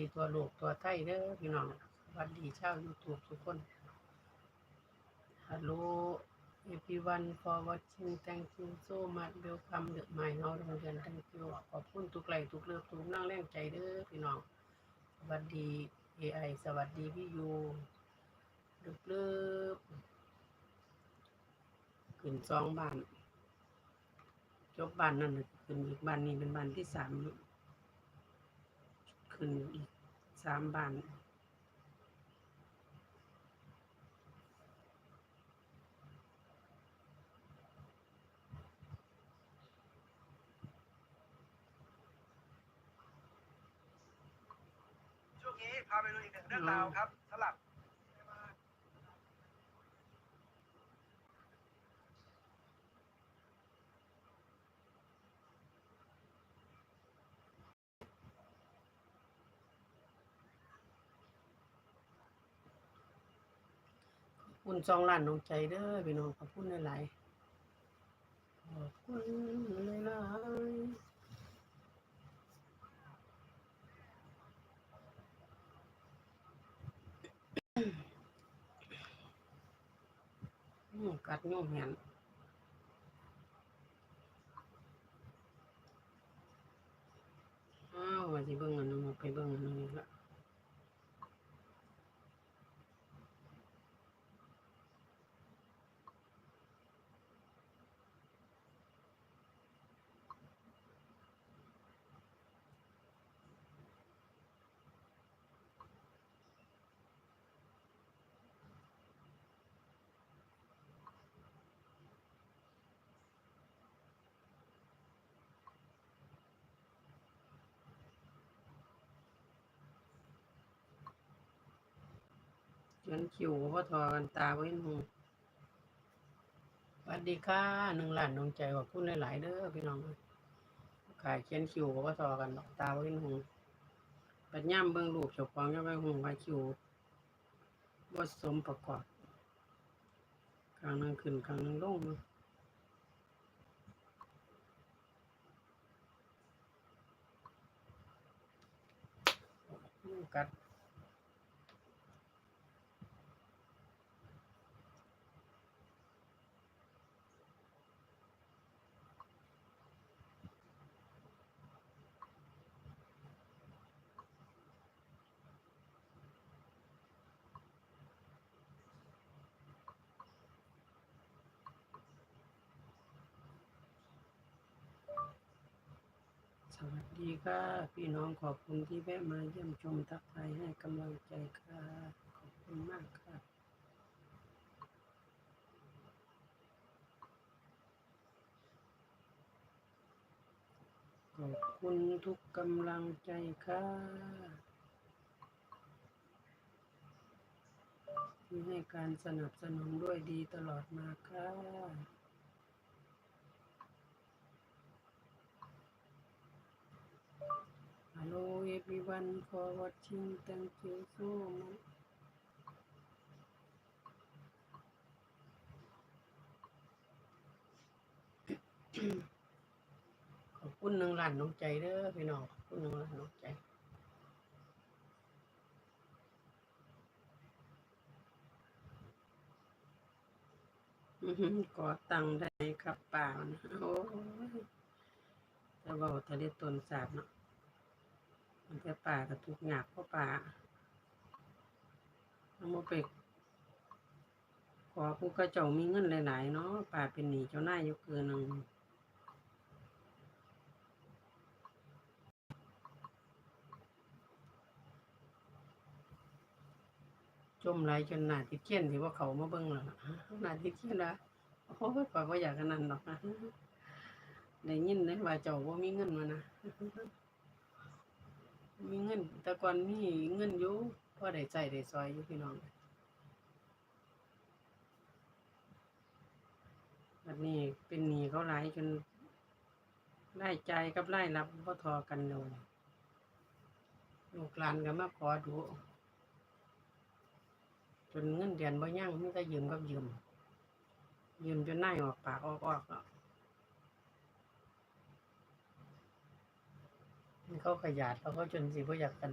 ดีตัวโลกตัวไทยเด้อพี่น้องวัสดีชาว YouTube ทุกคน Hello everyone for watching thank you so much welcome the my house โรงเรียน thank you ขอบคุณทุกไลค์ทุกเลือกทุกนั่งแรงใจเด้อพี่น้องสวัสดี AI สวัสดีพี่ยูเลือบเลือบขึ้นสองบ้านจบบ้านนั่นน่ะขึ้นอีกบ้านนี้เป็นบ้านที่สามขึ้นอีก สามบ้านช่วงนี้พาไปดูอีกหนึ่งเรื่องราวครับสลับ คุณสองล้านน้องใจเด้อพี่น้องขอบคุณหลายๆขอบคุณหลายๆกัดโยมเห็นอ้าวว่าสิเบิ่งอันนั้นไปเบิ่งอันนั้นอีกละ เขียนคิวว่าทอกันตาไว้หูสวัสดีค่ะหนึ่งล้านน้องใจขอบคุณหลายๆเด้อพี่น้องขายเขียนคิวว่าทอกันดอกตาไว้หูปัญญามเบิ่งรูปเจ้าของจะไปหงว่าคิวว่าสมประกอบครั้งนึงขึ้นครั้งนึงลงเนาะอืมกัด สวัส ดีค่ะ พี่น้องขอบคุณที่แวะมาเยี่ยมชมทักทายให้กำลังใจค่ะ ขอบคุณมากค่ะขอบคุณทุกกำลังใจค่ะที่ให้การสนับสนุนด้วยดีตลอดมาค่ะ Hello everyone for watching. Thank you so much. ขอบคุณหนึ่งล้านน้องใจเด้อพี่น้องขอบคุณหนึ่งล้านน้องใจอื้อตังได้ครับป่านะโอ้ยจะบอกทะเลตนสาบเนาะ มันจะป่ากับทุกหยาบเพราะป่าเอามาไปขอผู้กระเจ้ามีเงินหลายๆเนาะป่าเป็นหนีเจ้าหน้ายยู่เกินหนึ่งจมไหลจนหนาติดเขียนที่ว่าเขามาเบิ่งแล้วล่ะหนาติดเขียนละโอ้ยป่าว่าอยากกันนั้นหรอกนะได้ยินเลยว่าเจ้าว่ามีเงินมานะ มีเงิน แต่ก่อนมีเงินอยู่พอได้ใช้ได้ซอยอยู่พี่น้องแบบนี้เป็นหนี้เขาหลายจนรายจ่ายกับรายรับบ่ทอกันเลยลูกหลานก็มาขอดูจนเงินเดือนบ่ยั่งมีแต่ยืมกับยืมยืมจนหน้าออกปากออกออกแล้ว เขาขยันแล้วเขาจนสิบ่อยากกัน